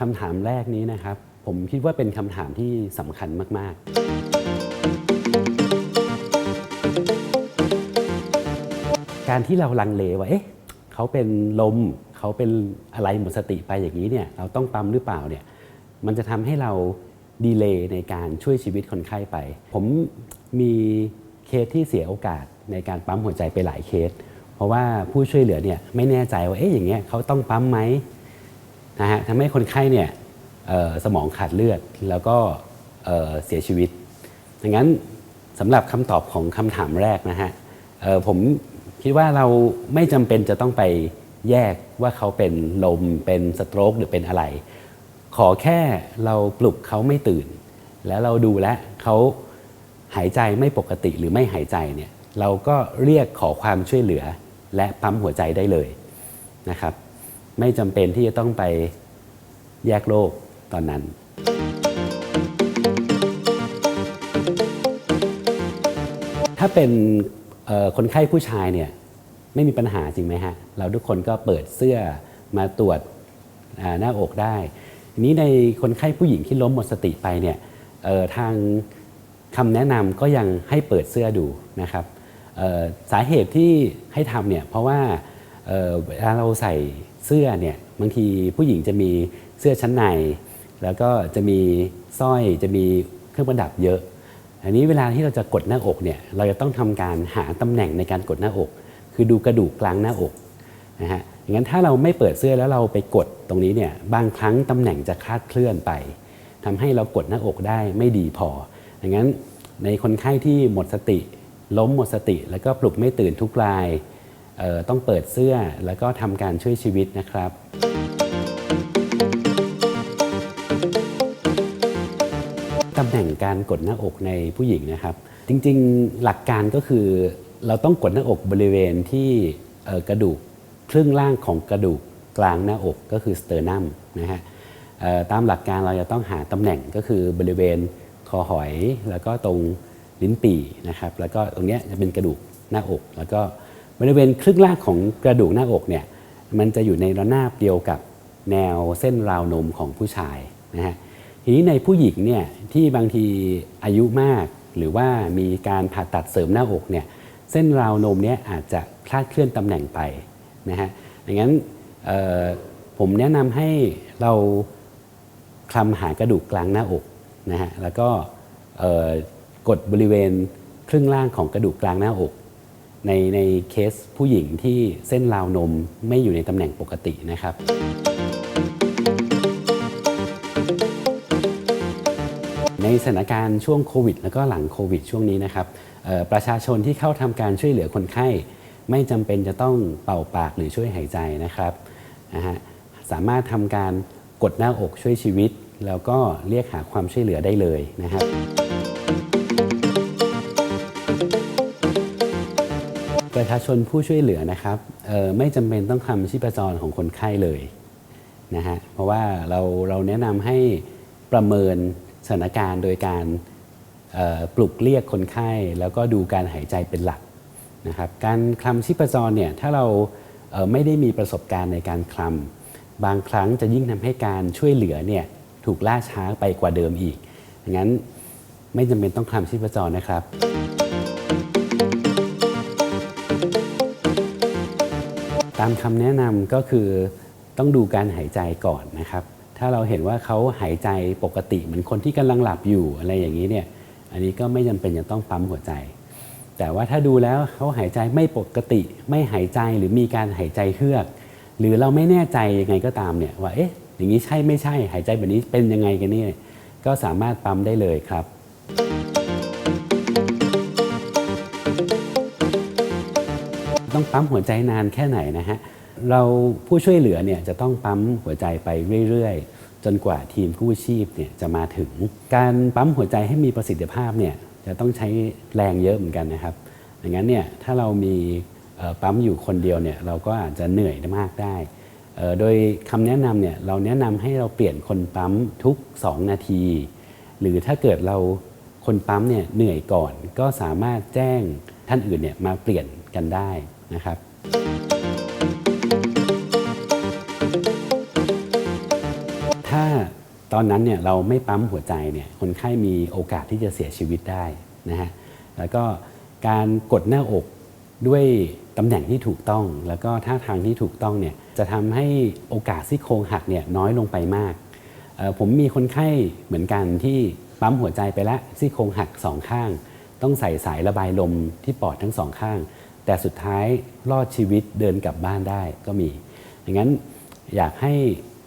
คำถามแรกนี้นะครับ ผมคิดว่าเป็นคำถามที่สำคัญมาก ๆ การที่เราลังเลว่าเอ๊ะเขาเป็นลมเขาเป็นอะไรหมดสติไปอย่างนี้เนี่ยเราต้องปั๊มหรือเปล่าเนี่ยมันจะทำให้เราดีเลย์ในการช่วยชีวิตคนไข้ไป ผมมีเคสที่เสียโอกาสในการปั๊มหัวใจไปหลายเคส เพราะว่าผู้ช่วยเหลือเนี่ยไม่แน่ใจว่าเอ๊ะอย่างเงี้ยเขาต้องปั๊มไหม นะฮะทำให้คนไข้เนี่ยสมองขาดเลือดแล้วก็เสียชีวิต ดังนั้นสำหรับคำตอบของคำถามแรกนะฮะผมคิดว่าเราไม่จำเป็นจะต้องไปแยกว่าเขาเป็นลมเป็นสโตรกหรือเป็นอะไร ขอแค่เราปลุกเขาไม่ตื่น แล้วเราดูแลเขาหายใจไม่ปกติหรือไม่หายใจเนี่ยเราก็เรียกขอความช่วยเหลือและปั๊มหัวใจได้เลยนะครับ ไม่จำเป็นที่จะต้องไปแยกโลกตอนนั้น ถ้าเป็นคนไข้ผู้ชายเนี่ยไม่มีปัญหาจริงไหมฮะ เราทุกคนก็เปิดเสื้อมาตรวจหน้าอกได้ทีนี้ในคนไข้ผู้หญิงที่ล้มหมดสติไปเนี่ยทางคำแนะนำก็ยังให้เปิดเสื้อดูนะครับสาเหตุที่ให้ทำเนี่ยเพราะว่าเวลาเราใส่ เสื้อเนี่ยบางทีผู้หญิงจะมีเสื้อชั้นใน แล้วก็จะมีสร้อยจะมีเครื่องประดับเยอะ อันนี้เวลาที่เราจะกดหน้าอกเนี่ยเราจะต้องทำการหาตำแหน่งในการกดหน้าอก คือดูกระดูกกลางหน้าอกนะฮะอย่างนั้นถ้าเราไม่เปิดเสื้อแล้วเราไปกดตรงนี้เนี่ยบางครั้งตำแหน่งจะคลาดเคลื่อนไปทำให้เรากดหน้าอกได้ไม่ดีพออย่างนั้นในคนไข้ที่หมดสติ ล้มหมดสติ แล้วก็ปลุกไม่ตื่นทุกราย ต้องเปิดเสื้อแล้วก็ทำการช่วยชีวิตนะครับตำแหน่งการกดหน้าอกในผู้หญิงนะครับ จริงๆหลักการก็คือ เราต้องกดหน้าอกบริเวณที่กระดูกครึ่งล่างของกระดูกกลางหน้าอกก็คือสเตอร์นัมนะฮะตามหลักการเราจะต้องหาตำแหน่งก็คือบริเวณคอหอย แล้วก็ตรงลิ้นปี่นะครับ แล้วก็ตรงนี้จะเป็นกระดูกหน้าอกแล้วก็ บริเวณครึ่งล่างของกระดูกหน้าอกเนี่ยมันจะอยู่ในระนาบเดียวกับแนวเส้นราวนมของผู้ชายนะฮะทีนี้ในผู้หญิงเนี่ยที่บางทีอายุมาก หรือว่ามีการผ่าตัดเสริมหน้าอกเนี่ยเส้นราวนมเนี่ยอาจจะคลาดเคลื่อนตำแหน่งไปนะฮะดังนั้นผมแนะนำให้เราคลำหากระดูกกลางหน้าอกนะฮะแล้วก็กดบริเวณครึ่งล่างของกระดูกกลางหน้าอก ในในเคสผู้หญิงที่เส้นราวนมไม่อยู่ในตำแหน่งปกตินะครับในสถานการณ์ช่วงโควิด แล้วก็หลังโควิด ช่วงนี้นะครับประชาชนที่เข้าทำการช่วยเหลือคนไข้ ไม่จำเป็นจะต้องเป่าปากหรือช่วยหายใจนะครับนะฮะสามารถทำการกดหน้าอกช่วยชีวิต แล้วก็เรียกหาความช่วยเหลือได้เลยนะครับ ประชาชนผู้ช่วยเหลือนะครับไม่จำเป็นต้องทำชีพจรของคนไข้เลยนะฮะเพราะว่าเราเราแนะนำให้ประเมินสถานการณ์โดยการปลุกเรียกคนไข้ แล้วก็ดูการหายใจเป็นหลักนะครับการคลำชีพจรเนี่ยถ้าเราเไม่ได้มีประสบการณ์ในการคลำบางครั้งจะยิ่งทำให้การช่วยเหลือเนี่ยถูกล่าช้าไปกว่าเดิมอีกงั้นไม่จำเป็นต้องคลำชีพจรนะครับ ตามคำแนะนำก็คือต้องดูการหายใจก่อนนะครับ ถ้าเราเห็นว่าเขาหายใจปกติเหมือนคนที่กำลังหลับอยู่อะไรอย่างนี้เนี่ยอันนี้ก็ไม่จำเป็นจะต้องปั๊มหัวใจ แต่ว่าถ้าดูแล้วเขาหายใจไม่ปกติ ไม่หายใจหรือมีการหายใจเฮือก หรือเราไม่แน่ใจยังไงก็ตามเนี่ยว่าเอ๊ะอย่างนี้ใช่ไม่ใช่หายใจแบบนี้เป็นยังไงกันเนี่ยก็สามารถปั๊มได้เลยครับ ต้องปั๊มหัวใจนานแค่ไหนนะฮะเราผู้ช่วยเหลือเนี่ยจะต้องปั๊มหัวใจไปเรื่อยๆ จนกว่าทีมกู้ชีพเนี่ยจะมาถึง การปั๊มหัวใจให้มีประสิทธิภาพเนี่ยจะต้องใช้แรงเยอะเหมือนกันนะครับดังนั้นเนี่ยถ้าเรามีปั๊มอยู่คนเดียวเนี่ยเราก็อาจจะเหนื่อยมากได้ โดยคำแนะนำเนี่ยเราแนะนำให้เราเปลี่ยนคนปั๊มทุก 2 นาที หรือถ้าเกิดเราคนปั๊มเนี่ยเหนื่อยก่อนก็สามารถแจ้งท่านอื่นเนี่ยมาเปลี่ยนกันได้ นะครับถ้าตอนนั้นเนี่ยเราไม่ปั๊มหัวใจเนี่ยคนไข้มีโอกาสที่จะเสียชีวิตได้นะฮะแล้วก็การกดหน้าอกด้วยตำแหน่งที่ถูกต้อง แล้วก็ท่าทางที่ถูกต้องเนี่ยจะทำให้โอกาสซี่โครงหักเนี่ยน้อยลงไปมากผมมีคนไข้เหมือนกันที่ปั๊มหัวใจไปแล้วซี่โครงหักสองข้าง ต้องใส่สายระบายลมที่ปอดทั้งสองข้าง แต่สุดท้ายรอดชีวิตเดินกลับบ้านได้ก็มีอย่างนั้นอยากให้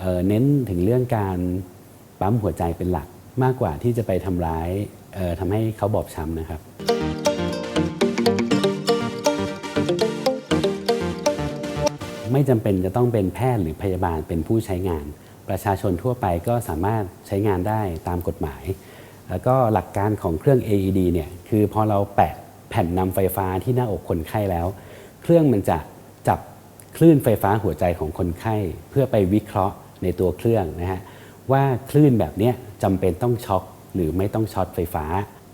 เเน้นถึงเรื่องการปั๊มหัวใจเป็นหลักมากกว่าที่จะไปทำร้ายทำให้เขาบอบช้ำนะครับไม่จำเป็นจะต้องเป็นแพทย์หรือพยาบาลเป็นผู้ใช้งาน ประชาชนทั่วไปก็สามารถใช้งานได้ตามกฎหมาย แล้วก็หลักการของเครื่อง AED เนี่ยคือพอเราแปะ แผ่นนำไฟฟ้าที่หน้าอกคนไข้แล้ว เครื่องมันจะจับคลื่นไฟฟ้าหัวใจของคนไข้ เพื่อไปวิเคราะห์ในตัวเครื่องนะฮะว่าคลื่นแบบนี้จำเป็นต้องช็อคหรือไม่ต้องช็อตไฟฟ้า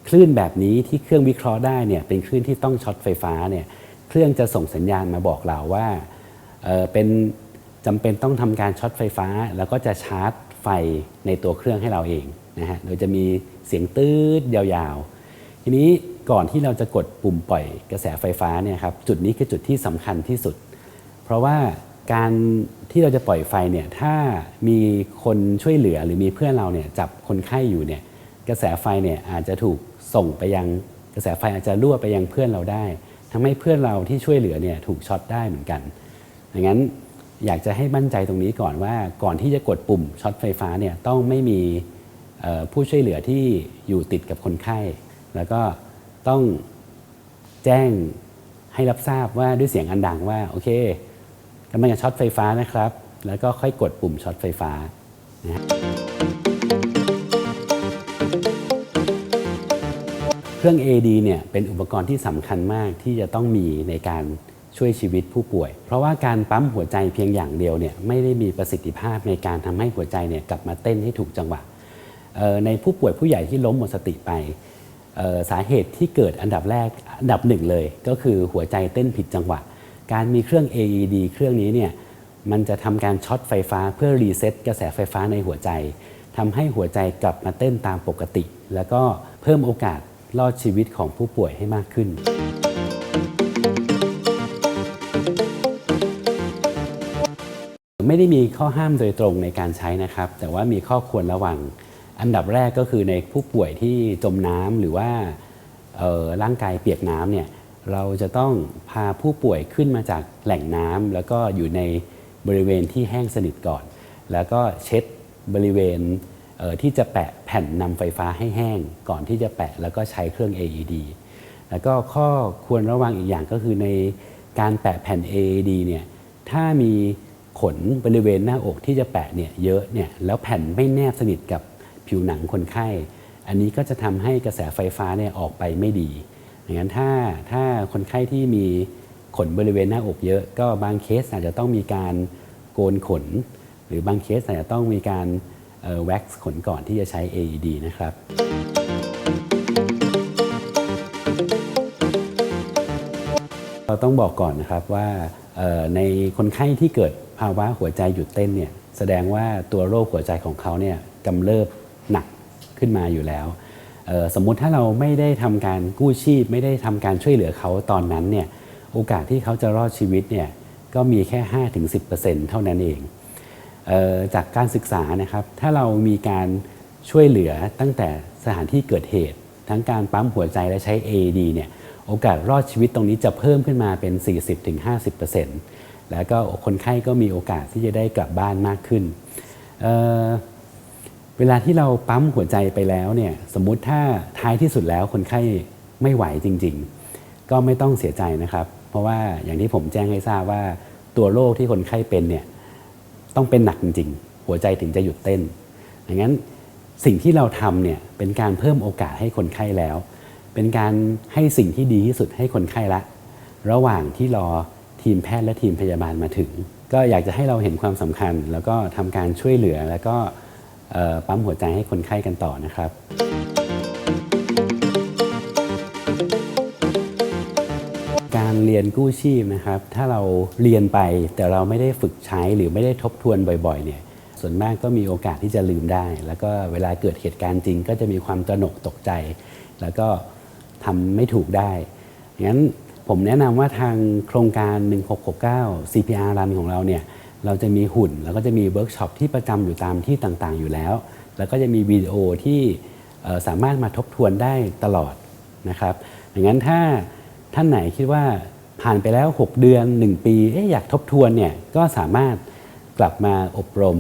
คลื่นแบบนี้ที่เครื่องวิเคราะห์ได้เนี่ยเป็นคลื่นที่ต้องช็อตไฟฟ้าเนี่ยเครื่องจะส่งสัญญาณมาบอกเราว่าเเป็นจำเป็นต้องทำการช็อตไฟฟ้า แล้วก็จะชาร์จไฟในตัวเครื่องให้เราเองนะฮะโดยจะมีเสียงตืดยาวๆ ทีนี้ ก่อนที่เราจะกดปุ่มปล่อยกระแสไฟฟ้าเนี่ยครับจุดนี้คือจุดที่สำคัญที่สุด เพราะว่าการที่เราจะปล่อยไฟเนี่ยถ้ามีคนช่วยเหลือหรือมีเพื่อนเราเนี่ยจับคนไข้อยู่เนี่ยกระแสไฟเนี่ยอาจจะถูกส่งไปยังกระแสไฟอาจจะรั่วไปยังเพื่อนเราได้ทำให้เพื่อนเราที่ช่วยเหลือเนี่ยถูกช็อตได้เหมือนกันดังนั้นอยากจะให้มั่นใจตรงนี้ก่อนว่าก่อนที่จะกดปุ่มช็อตไฟฟ้าเนี่ยต้องไม่มีผู้ช่วยเหลือที่อยู่ติดกับคนไข้ แล้วก็ ต้องแจ้งให้รับทราบว่าด้วยเสียงอันดังว่าโอเคกำลังจะช็อตไฟฟ้านะครับ แล้วก็ค่อยกดปุ่มช็อตไฟฟ้านะฮะเครื่อง AD เนี่ยเป็นอุปกรณ์ที่สำคัญมากที่จะต้องมีในการช่วยชีวิตผู้ป่วย เพราะว่าการปั๊มหัวใจเพียงอย่างเดียวเนี่ยไม่ได้มีประสิทธิภาพในการทำให้หัวใจเนี่ยกลับมาเต้นให้ถูกจังหวะในผู้ป่วยผู้ใหญ่ที่ล้มหมดสติไป สาเหตุที่เกิดอันดับแรกอันดับหนึ่งเลย ก็คือหัวใจเต้นผิดจังหวะ การมีเครื่อง AED เครื่องนี้เนี่ยมันจะทำการช็อตไฟฟ้าเพื่อรีเซ็ตกระแสไฟฟ้าในหัวใจทำให้หัวใจกลับมาเต้นตามปกติ แล้วก็เพิ่มโอกาสรอดชีวิตของผู้ป่วยให้มากขึ้น ไม่ได้มีข้อห้ามโดยตรงในการใช้นะครับ แต่ว่ามีข้อควรระวัง อันดับแรกก็คือในผู้ป่วยที่จมน้ำหรือว่าร่างกายเปียกน้ำเนี่ยเราจะต้องพาผู้ป่วยขึ้นมาจากแหล่งน้ำแล้วก็อยู่ในบริเวณที่แห้งสนิทก่อน แล้วก็เช็ดบริเวณเที่จะแปะแผ่นนำไฟฟ้าให้แห้งก่อนที่จะแปะแล้วก็ใช้เครื่อง AED แล้วก็ข้อควรระวังอีกอย่างก็คือในการแปะแผ่น AED เนี่ยถ้ามีขนบริเวณหน้าอกที่จะแปะเนี่ยเยอะเนี่ยแล้วแผ่นไม่แนบสนิทกับ ผิวหนังคนไข้ อันนี้ก็จะทำให้กระแสไฟฟ้าเนี่ยออกไปไม่ดีอย่างนั้นถ้าถ้าคนไข้ที่มีขนบริเวณหน้าอกเยอะ ก็บางเคสอาจจะต้องมีการโกนขน หรือบางเคสอาจจะต้องมีการแว็กซ์ขนก่อนที่จะใช้ AED นะครับเราต้องบอกก่อนนะครับว่าในคนไข้ที่เกิดภาวะหัวใจหยุดเต้นเนี่ยแสดงว่าตัวโรคหัวใจของเขาเนี่ยกำเริบ หนักขึ้นมาอยู่แล้ว สมมุติถ้าเราไม่ได้ทำการกู้ชีพ ไม่ได้ทำการช่วยเหลือเขาตอนนั้นเนี่ยโอกาสที่เขาจะรอดชีวิตเนี่ยก็มีแค่ 5-10%เท่านั้นเองเออจากการศึกษานะครับ ถ้าเรามีการช่วยเหลือตั้งแต่สถานที่เกิดเหตุ ทั้งการปั๊มหัวใจและใช้ AED เนี่ยโอกาสรอดชีวิตตรงนี้จะเพิ่มขึ้นมาเป็น 40-50%แล้วก็คนไข้ก็มีโอกาสที่จะได้กลับบ้านมากขึ้น เวลาที่เราปั๊มหัวใจไปแล้วเนี่ยสมมุติถ้าท้ายที่สุดแล้วคนไข้ไม่ไหวจริง ๆ ก็ไม่ต้องเสียใจนะครับ เพราะว่าอย่างที่ผมแจ้งให้ทราบว่าตัวโรคที่คนไข้เป็นเนี่ยต้องเป็นหนักจริง ๆ หัวใจถึงจะหยุดเต้นดังนั้นสิ่งที่เราทำเนี่ยเป็นการเพิ่มโอกาสให้คนไข้แล้ว เป็นการให้สิ่งที่ดีที่สุดให้คนไข้ละ ระหว่างที่รอทีมแพทย์และทีมพยาบาลมาถึง ก็อยากจะให้เราเห็นความสำคัญ แล้วก็ทำการช่วยเหลือแล้วก็ ปั๊มหัวใจให้คนไข้กันต่อนะครับการเรียนกู้ชีพนะครับ ถ้าเราเรียนไปแต่เราไม่ได้ฝึกใช้หรือไม่ได้ทบทวนบ่อยๆ เนี่ย ส่วนมากก็มีโอกาสที่จะลืมได้ แล้วก็เวลาเกิดเหตุการณ์จริง ก็จะมีความตระหนกตกใจ แล้วก็ทำไม่ถูกได้งั้นผมแนะนำว่าทางโครงการ 1669 CPR รามิของเราเนี่ย เราจะมีหุ่น แล้วก็จะมีเวิร์กช็อปที่ประจำอยู่ตามที่ต่างๆอยู่แล้ว แล้วก็จะมีวิดีโอที่สามารถมาทบทวนได้ตลอดนะครับดังนั้นถ้าท่านไหนคิดว่าผ่านไปแล้ว 6 เดือน 1 ปีเอ๊ะอยากทบทวนเนี่ยก็สามารถกลับมาอบรม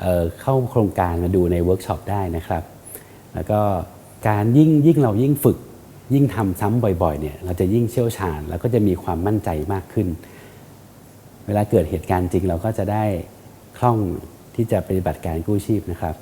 เเข้าโครงการมาดูในเวิร์กช็อปได้นะครับ แล้วก็การยิ่งยิ่งเรายิ่งฝึกยิ่งทำซ้ำบ่อยๆเนี่ยเราจะยิ่งเชี่ยวชาญ แล้วก็จะมีความมั่นใจมากขึ้น เวลาเกิดเหตุการณ์จริงเราก็จะได้คล่องที่จะปฏิบัติการกู้ชีพนะครับ